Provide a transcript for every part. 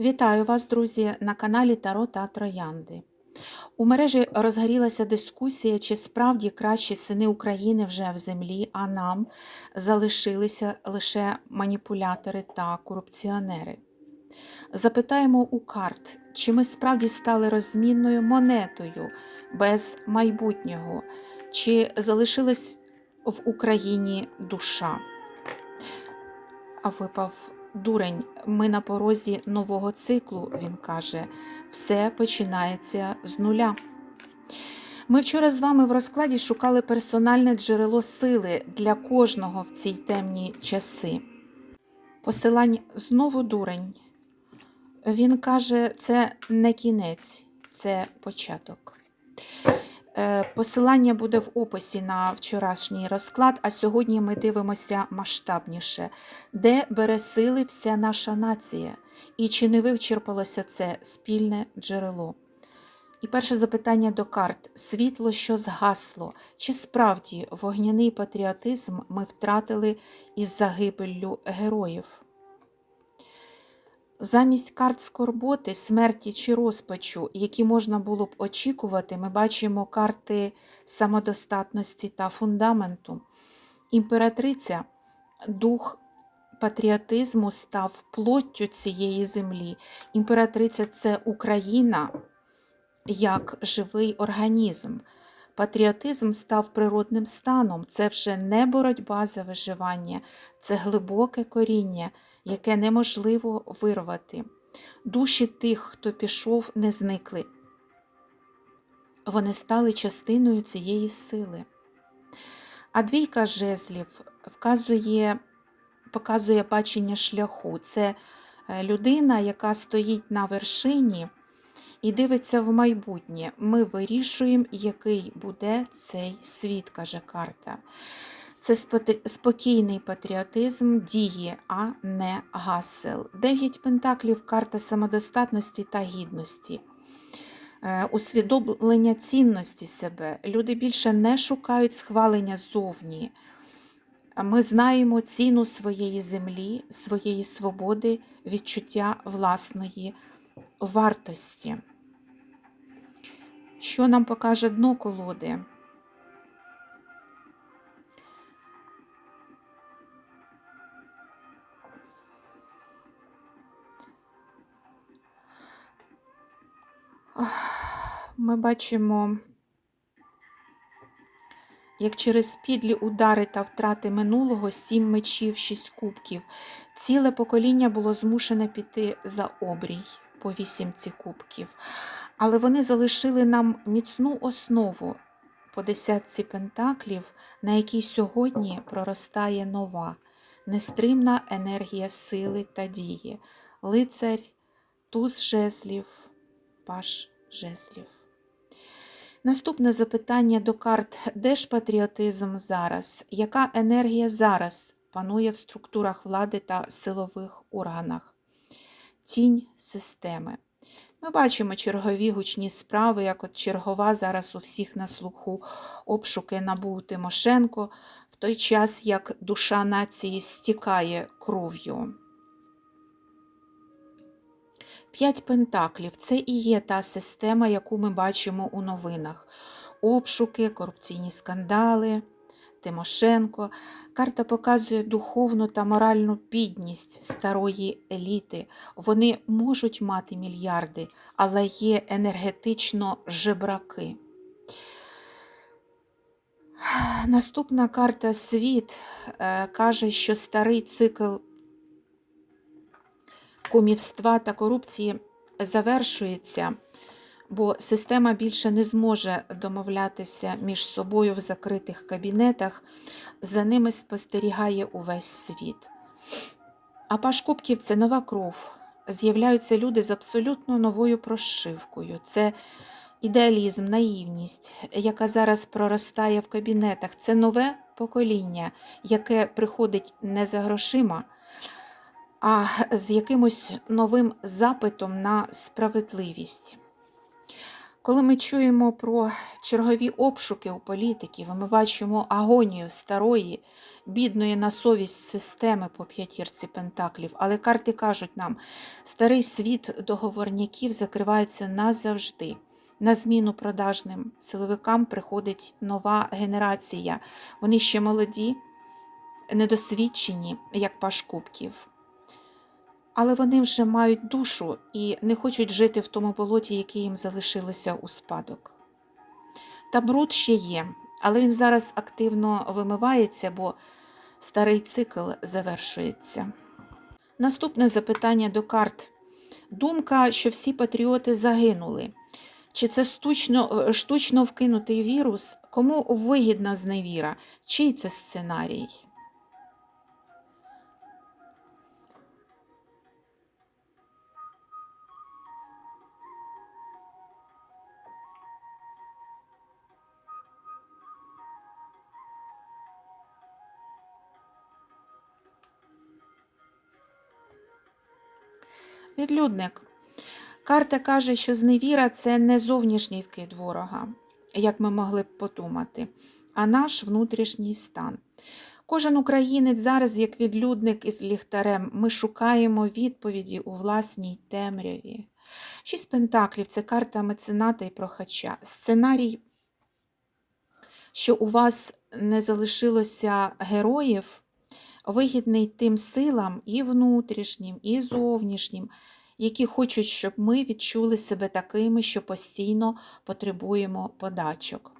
Вітаю вас, друзі, на каналі Таро та Троянди. У мережі розгорілася дискусія, чи справді кращі сини України вже в землі, а нам залишилися лише маніпулятори та корупціонери. Запитаємо у карт, чи ми справді стали розмінною монетою без майбутнього, чи залишилась в Україні душа. А випав дурень, ми на порозі нового циклу, він каже, все починається з нуля. Ми вчора з вами в розкладі шукали персональне джерело сили для кожного в ці темні часи. Посилання знову дурень. Він каже, це не кінець, це початок. Е, Посилання буде в описі на вчорашній розклад, а сьогодні ми дивимося масштабніше, де бере сили вся наша нація, і чи не вичерпалося це спільне джерело. І перше запитання до карт: світло, що згасло, чи справді вогняний патріотизм ми втратили із загибеллю героїв? Замість карт скорботи, смерті чи розпачу, які можна було б очікувати, ми бачимо карти самодостатності та фундаменту. Імператриця, дух патріотизму став плоттю цієї землі. Імператриця це Україна як живий організм. Патріотизм став природним станом. Це вже не боротьба за виживання, це глибоке коріння, яке неможливо вирвати. Душі тих, хто пішов, не зникли. Вони стали частиною цієї сили. А двійка жезлів вказує, показує бачення шляху. Це е, людина, яка стоїть на вершині і дивиться в майбутнє. Ми вирішуємо, який буде цей світ, каже карта. Це спокійний патріотизм діє, а не гасел. Дев'ять пентаклів карта самодостатності та гідності. Е, усвідомлення цінності себе. Люди більше не шукають схвалення зовні. Ми знаємо ціну своєї землі, своєї свободи, відчуття власної вартості. Що нам покаже дно колоди? Ми бачимо, як через підлі удари та втрати минулого сім мечів, шість кубків. Ціле покоління було змушене піти за обрій по вісімці кубків. Але вони залишили нам міцну основу по десятці пентаклів, на якій сьогодні проростає нова, нестримна енергія сили та дії, лицарь, туз жезлів, паш жезлів. Наступне запитання до карт: де ж патріотизм зараз? Яка енергія зараз панує в структурах влади та силових органах? Тінь системи. Ми бачимо чергові гучні справи, як от чергова зараз у всіх на слуху обшуки набу Тимошенко, в той час як душа нації стікає кров'ю. П'ять пентаклів це і є та система, яку ми бачимо у новинах: обшуки, корупційні скандали. Тимошенко. Карта показує духовну та моральну підність старої еліти. Вони можуть мати мільярди, але є енергетично жебраки. Наступна карта світ е, каже, що старий цикл кумівства та корупції завершується бо система більше не зможе домовлятися між собою в закритих кабінетах, за ними спостерігає увесь світ. А паш кубків це нова кров. З'являються люди з абсолютно новою прошивкою. Це ідеалізм, наївність, яка зараз проростає в кабінетах. Це нове покоління, яке приходить не за грошима, а з якимось новим запитом на справедливість. Коли ми чуємо про чергові обшуки у політиків, ми бачимо агонію старої, бідної на совість системи по п'ятірці пентаклів. Але карти кажуть нам, старий світ договорняків закривається назавжди. На зміну продажним силовикам приходить нова генерація. Вони ще молоді, недосвідчені, як паш кубків. Але вони вже мають душу і не хочуть жити в тому болоті, яке їм залишилося у спадок. Та бруд ще є, але він зараз активно вимивається, бо старий цикл завершується. Наступне запитання до карт. Думка, що всі патріоти загинули. Чи це штучно, штучно вкинутий вірус? Кому вигідна зневіра? Чий це сценарій? Відлюдник. Карта каже, що зневіра це не зовнішній вкид ворога, як ми могли б подумати, а наш внутрішній стан. Кожен українець зараз, як відлюдник із ліхтарем, ми шукаємо відповіді у власній темряві. Шість пентаклів це карта мецената і прохача. Сценарій, що у вас не залишилося героїв, вигідний тим силам і внутрішнім, і зовнішнім, які хочуть, щоб ми відчули себе такими, що постійно потребуємо подачок.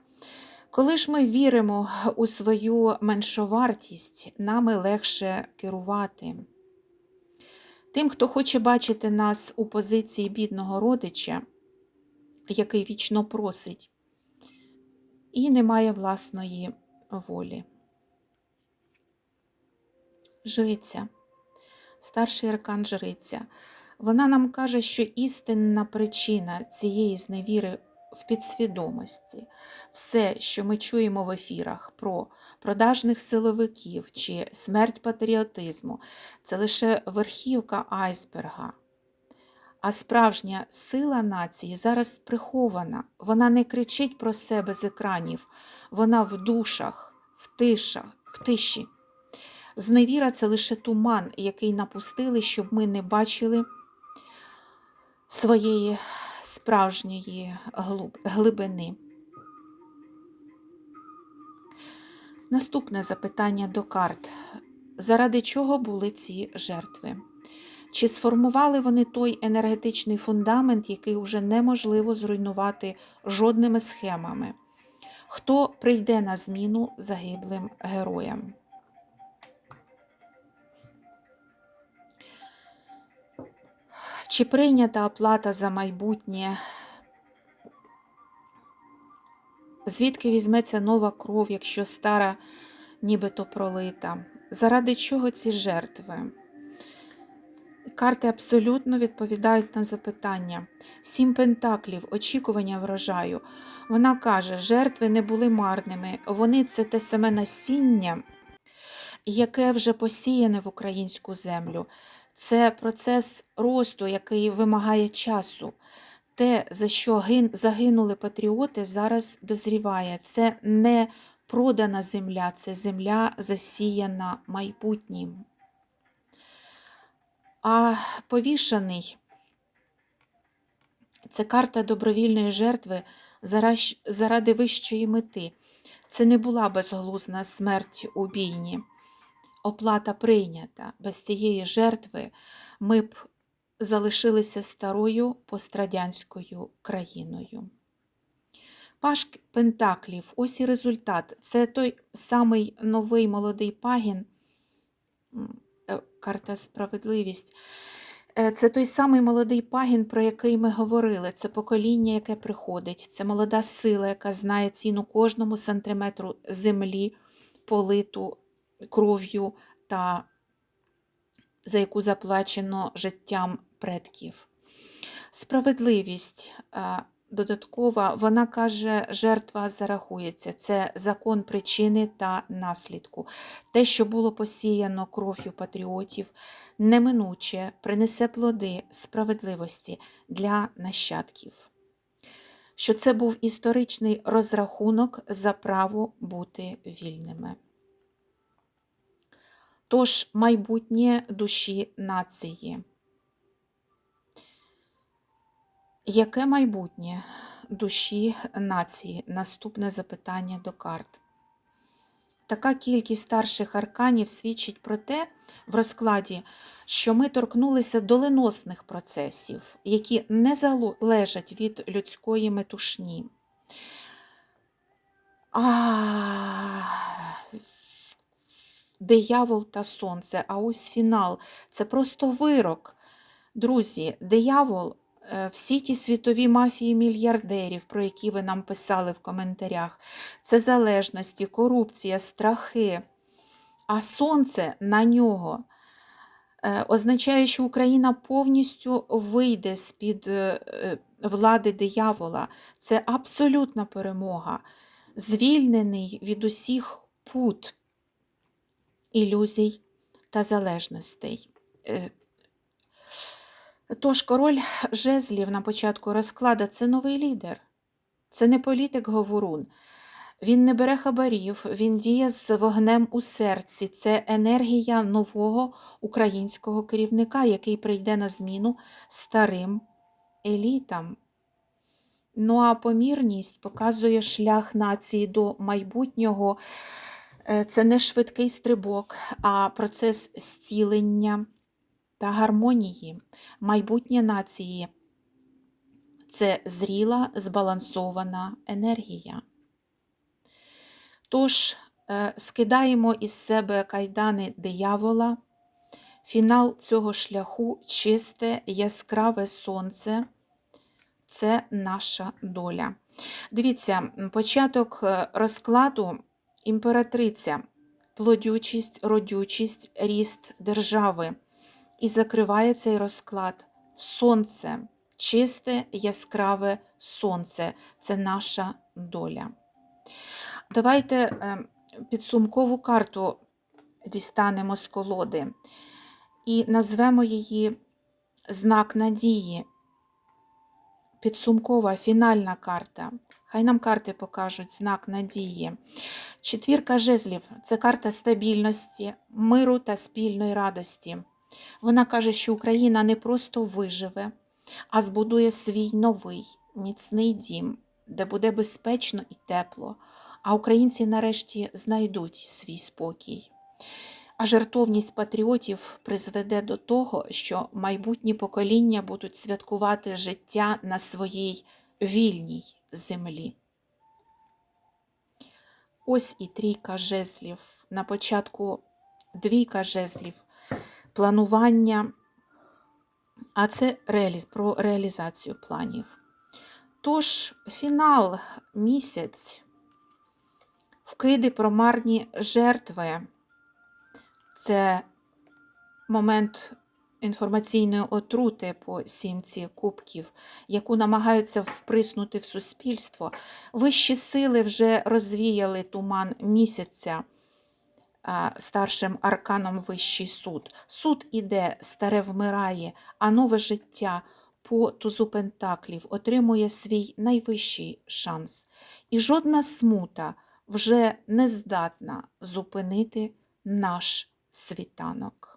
Коли ж ми віримо у свою меншовартість, нами легше керувати. Тим, хто хоче бачити нас у позиції бідного родича, який вічно просить, і не має власної волі. Жриця, старший аркан жриця. Вона нам каже, що істинна причина цієї зневіри в підсвідомості. Все, що ми чуємо в ефірах про продажних силовиків чи смерть патріотизму, це лише верхівка айсберга. А справжня сила нації зараз прихована. Вона не кричить про себе з екранів, вона в душах, в тишах, в тиші. Зневіра це лише туман, який напустили, щоб ми не бачили своєї справжньої глибини. Наступне запитання до карт. Заради чого були ці жертви? Чи сформували вони той енергетичний фундамент, який вже неможливо зруйнувати жодними схемами? Хто прийде на зміну загиблим героям? Чи прийнята оплата за майбутнє? Звідки візьметься нова кров, якщо стара нібито пролита? Заради чого ці жертви? Карти абсолютно відповідають на запитання. Сім пентаклів, очікування врожаю. Вона каже, жертви не були марними, вони це те саме насіння, яке вже посіяне в українську землю. Це процес росту, який вимагає часу. Те, за що загинули патріоти, зараз дозріває. Це не продана земля, це земля засіяна майбутнім. А повішаний це карта добровільної жертви заради вищої мети. Це не була безглузна смерть у бійні оплата прийнята. Без цієї жертви ми б залишилися старою пострадянською країною. Паш Пентаклів, ось і результат. Це той самий новий молодий пагін, е, карта справедливість. Е, це той самий молодий пагін, про який ми говорили. Це покоління, яке приходить, це молода сила, яка знає ціну кожному сантиметру землі, политу кров'ю та за яку заплачено життям предків. Справедливість додаткова, вона каже, жертва зарахується. Це закон причини та наслідку. Те, що було посіяно кров'ю патріотів, неминуче принесе плоди справедливості для нащадків. що це був історичний розрахунок за право бути вільними. Тож майбутнє душі нації. Яке майбутнє душі нації? Наступне запитання до карт. Така кількість старших арканів свідчить про те в розкладі, що ми торкнулися доленосних процесів, які не залежать від людської метушні. А, диявол та сонце. А ось фінал. Це просто вирок. Друзі, диявол, е, всі ті світові мафії мільярдерів, про які ви нам писали в коментарях, це залежності, корупція, страхи. А сонце на нього е, означає, що Україна повністю вийде з-під е, влади диявола. Це абсолютна перемога, звільнений від усіх пут, ілюзій та залежностей. Е, Тож король жезлів на початку розклада це новий лідер, це не політик-говорун. Він не бере хабарів, він діє з вогнем у серці. Це енергія нового українського керівника, який прийде на зміну старим елітам. Ну а помірність показує шлях нації до майбутнього. Е, Це не швидкий стрибок, а процес зцілення та гармонії. Майбутнє нації це зріла, збалансована енергія. Тож е, скидаємо із себе кайдани диявола, фінал цього шляху чисте, яскраве сонце це наша доля. Дивіться, початок е, розкладу імператриця, плодючість, родючість, ріст держави. І закриває цей розклад сонце, чисте, яскраве сонце це наша доля. Давайте е, підсумкову карту дістанемо з колоди і назвемо її знак надії. Підсумкова фінальна карта. Хай нам карти покажуть знак надії. Четвірка жезлів це карта стабільності, миру та спільної радості. Вона каже, що Україна не просто виживе, а збудує свій новий, міцний дім, де буде безпечно і тепло, а українці нарешті знайдуть свій спокій. А жертовність патріотів призведе до того, що майбутні покоління будуть святкувати життя на своїй вільній землі. Ось і трійка жезлів. На початку двійка жезлів, планування, а це реаліз, про реалізацію планів. Тож, фінал місяць, вкиди про марні жертви. Це момент інформаційної отрути по сімці кубків, яку намагаються вприснути в суспільство. Вищі сили вже розвіяли туман місяця старшим арканом Вищий суд. Суд іде, старе вмирає, а нове життя по тузу пентаклів отримує свій найвищий шанс. І жодна смута вже не здатна зупинити наш світанок.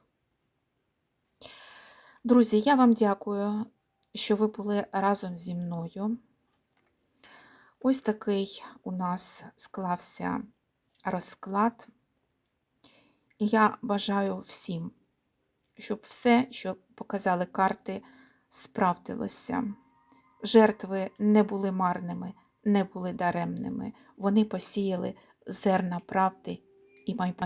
Друзі, я вам дякую, що ви були разом зі мною. Ось такий у нас склався розклад. І я бажаю всім, щоб все, що показали карти, справдилося. Жертви не були марними, не були даремними. Вони посіяли зерна правди і майбутнє.